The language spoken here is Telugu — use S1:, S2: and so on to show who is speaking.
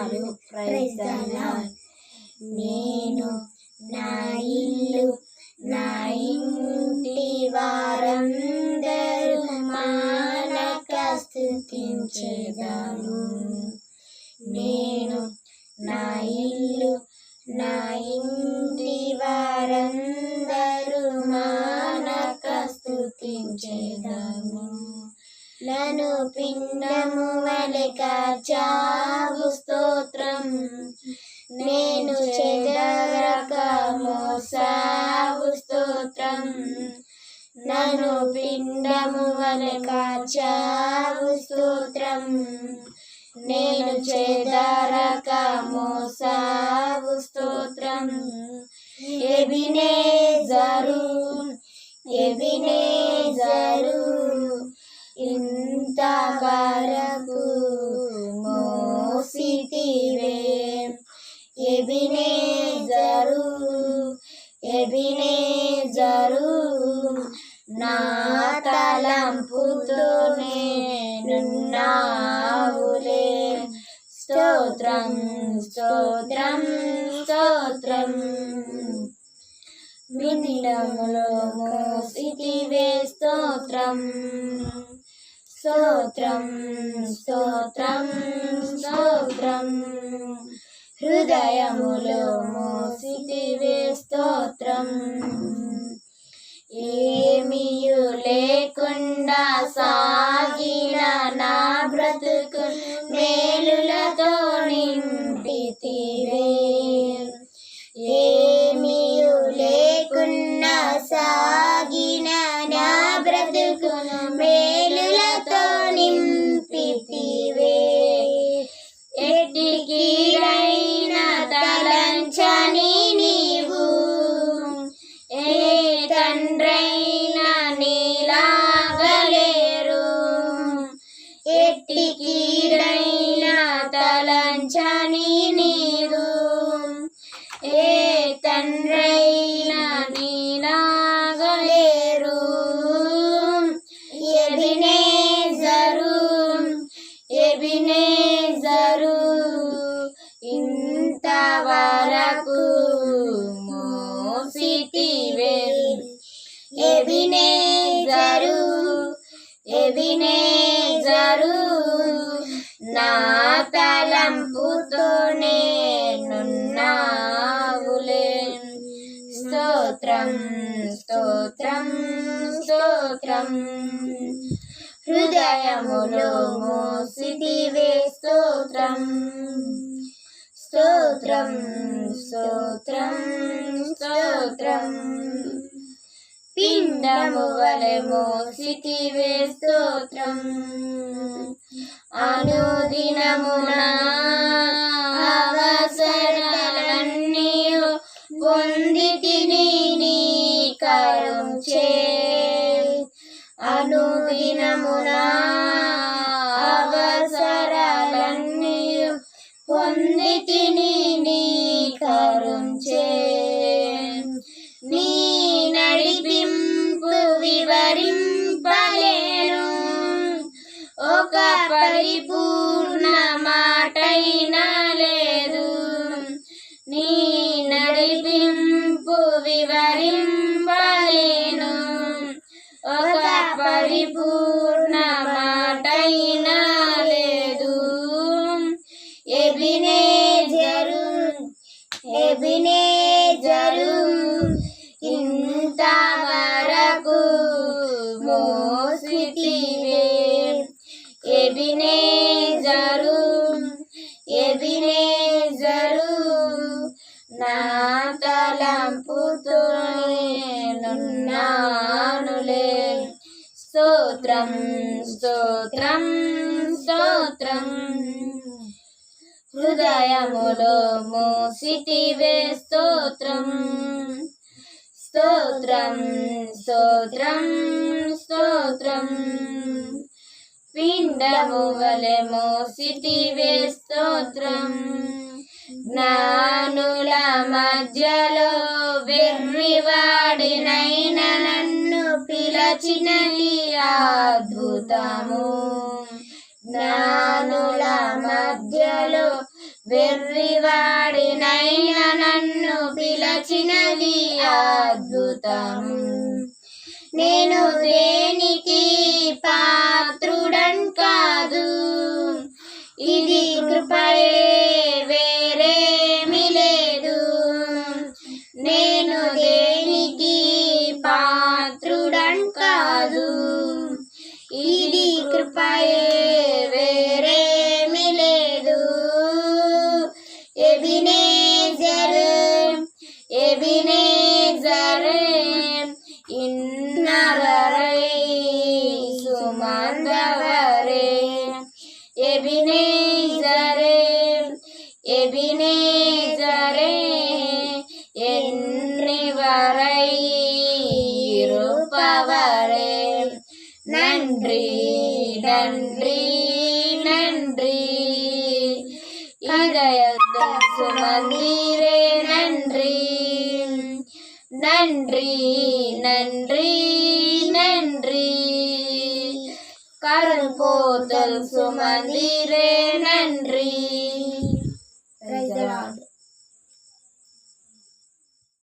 S1: వందనాలు నేను నా ఇల్లు నా ఇంటి వారందరూ మానక స్థుతించేదాను నేను నా ఇల్లు నా ఇంటి వారందరూ మానక స్థుతించేదాము నన్ను పిండము వలె కాచావు స్తోత్రం. నేను చెదరక మోసావు స్తోత్రం. నను పిండము వలె కాచావు స్తోత్రం. నేను చెదరక మోసావు తలంపుతోనే నున్నావులే. స్తోత్రం స్తోత్రం స్తోత్రం. విదిలములో మోసితివే స్తోత్రం. స్తోత్రం స్తోత్రం స్తోత్రం. హృదయములో మోసితివే స్తోత్రం. ఏ మోసితివే ఎబినే జరు నా తలంపుతోనే నున్నావులే స్తోత్రం స్తోత్రం స్తోత్రం హృదయములో మోసిదివే స్తోత్రం స్తోత్రం స్తోత్రం స్తోత్రం. పిండము వలె మోసితివే స్తోత్రం. అనుదినమున అవసరాలన్నీ పొంది తిని నీ కరుంచే. అనుదినమునా నున్నానులే స్తోత్రం స్తోత్రం స్తోత్రం. హృదయములో మోసిటివే స్తోత్రం. స్తోత్రం స్తోత్రం స్తోత్రం. పిండము వలె మోసిటివే స్తోత్రం. జ్ఞానుల మధ్యలో వెర్రివాడినైన అద్భుతము జ్ఞానుల మధ్యలో వెర్రివాడినైన నన్ను పిలచినది అద్భుతం. నేను దేనికి పాత్ర కృపయే వేరేమి లేదు ఎబినేజర్ ఎబినేజర్ ఇన్నరై సుమందవరే ఎబినేజరే ఎబినేజరే நன்றி நன்றி. இதயத்த சுமந்தீரே நன்றி. நன்றி நன்றி நன்றி. கருள் போதல் சுமந்தீரே நன்றி.